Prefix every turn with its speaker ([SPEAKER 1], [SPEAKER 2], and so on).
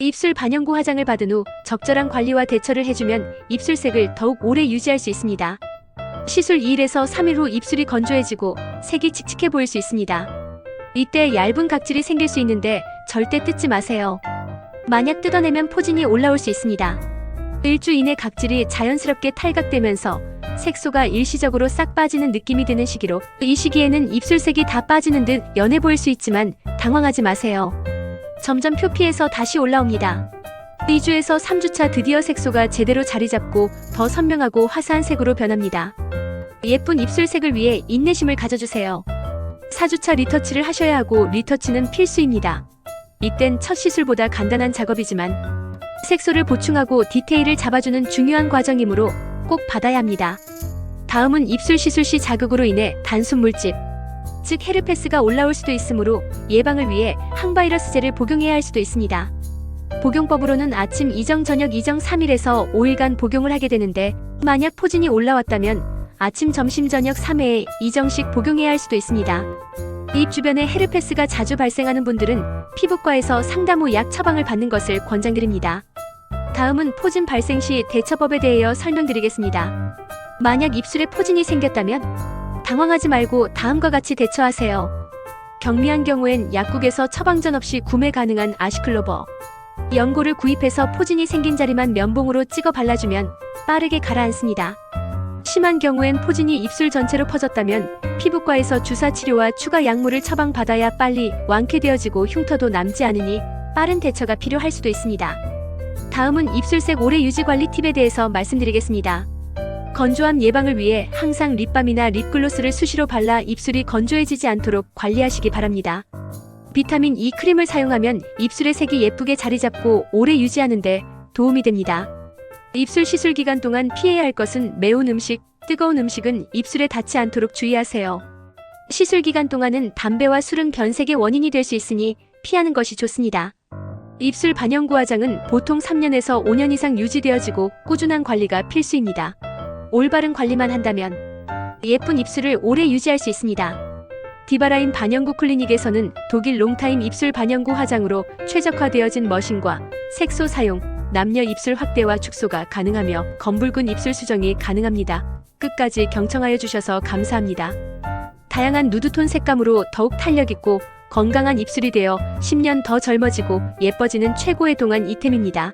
[SPEAKER 1] 입술 반영구 화장을 받은 후 적절한 관리와 대처를 해주면 입술색을 더욱 오래 유지할 수 있습니다. 시술 2일에서 3일 후 입술이 건조해지고 색이 칙칙해 보일 수 있습니다. 이때 얇은 각질이 생길 수 있는데 절대 뜯지 마세요. 만약 뜯어내면 포진이 올라올 수 있습니다. 일주 이내 각질이 자연스럽게 탈각되면서 색소가 일시적으로 싹 빠지는 느낌이 드는 시기로 이 시기에는 입술색이 다 빠지는 듯 연해 보일 수 있지만 당황하지 마세요. 점점 표피에서 다시 올라옵니다. 2주에서 3주차 드디어 색소가 제대로 자리 잡고 더 선명하고 화사한 색으로 변합니다. 예쁜 입술색을 위해 인내심을 가져주세요. 4주차 리터치를 하셔야 하고 리터치는 필수입니다. 이땐 첫 시술보다 간단한 작업이지만 색소를 보충하고 디테일을 잡아주는 중요한 과정이므로 꼭 받아야 합니다. 다음은 입술 시술 시 자극으로 인해 단순 물집, 즉 헤르페스가 올라올 수도 있으므로 예방을 위해 항바이러스제를 복용해야 할 수도 있습니다. 복용법으로는 아침 2정 저녁 2정 3일에서 5일간 복용을 하게 되는데 만약 포진이 올라왔다면 아침 점심 저녁 3회에 2정씩 복용해야 할 수도 있습니다. 입 주변에 헤르페스가 자주 발생하는 분들은 피부과에서 상담 후 약 처방을 받는 것을 권장드립니다. 다음은 포진 발생 시 대처법에 대하여 설명드리겠습니다. 만약 입술에 포진이 생겼다면 당황하지 말고 다음과 같이 대처하세요. 경미한 경우엔 약국에서 처방전 없이 구매 가능한 아시클로버. 연고를 구입해서 포진이 생긴 자리만 면봉으로 찍어 발라주면 빠르게 가라앉습니다. 심한 경우엔 포진이 입술 전체로 퍼졌다면 피부과에서 주사 치료와 추가 약물을 처방받아야 빨리 완쾌되어지고 흉터도 남지 않으니 빠른 대처가 필요할 수도 있습니다. 다음은 입술색 오래 유지 관리 팁에 대해서 말씀드리겠습니다. 건조함 예방을 위해 항상 립밤이나 립글로스를 수시로 발라 입술이 건조해지지 않도록 관리하시기 바랍니다. 비타민 E 크림을 사용하면 입술의 색이 예쁘게 자리 잡고 오래 유지하는데 도움이 됩니다. 입술 시술 기간 동안 피해야 할 것은 매운 음식, 뜨거운 음식은 입술에 닿지 않도록 주의하세요. 시술 기간 동안은 담배와 술은 변색의 원인이 될 수 있으니 피하는 것이 좋습니다. 입술 반영구 화장은 보통 3년에서 5년 이상 유지되어지고 꾸준한 관리가 필수입니다. 올바른 관리만 한다면 예쁜 입술을 오래 유지할 수 있습니다. 디바라인 반영구 클리닉에서는 독일 롱타임 입술 반영구 화장으로 최적화되어진 머신과 색소 사용, 남녀 입술 확대와 축소가 가능하며 검붉은 입술 수정이 가능합니다. 끝까지 경청하여 주셔서 감사합니다. 다양한 누드톤 색감으로 더욱 탄력있고 건강한 입술이 되어 10년 더 젊어지고 예뻐지는 최고의 동안 이템입니다.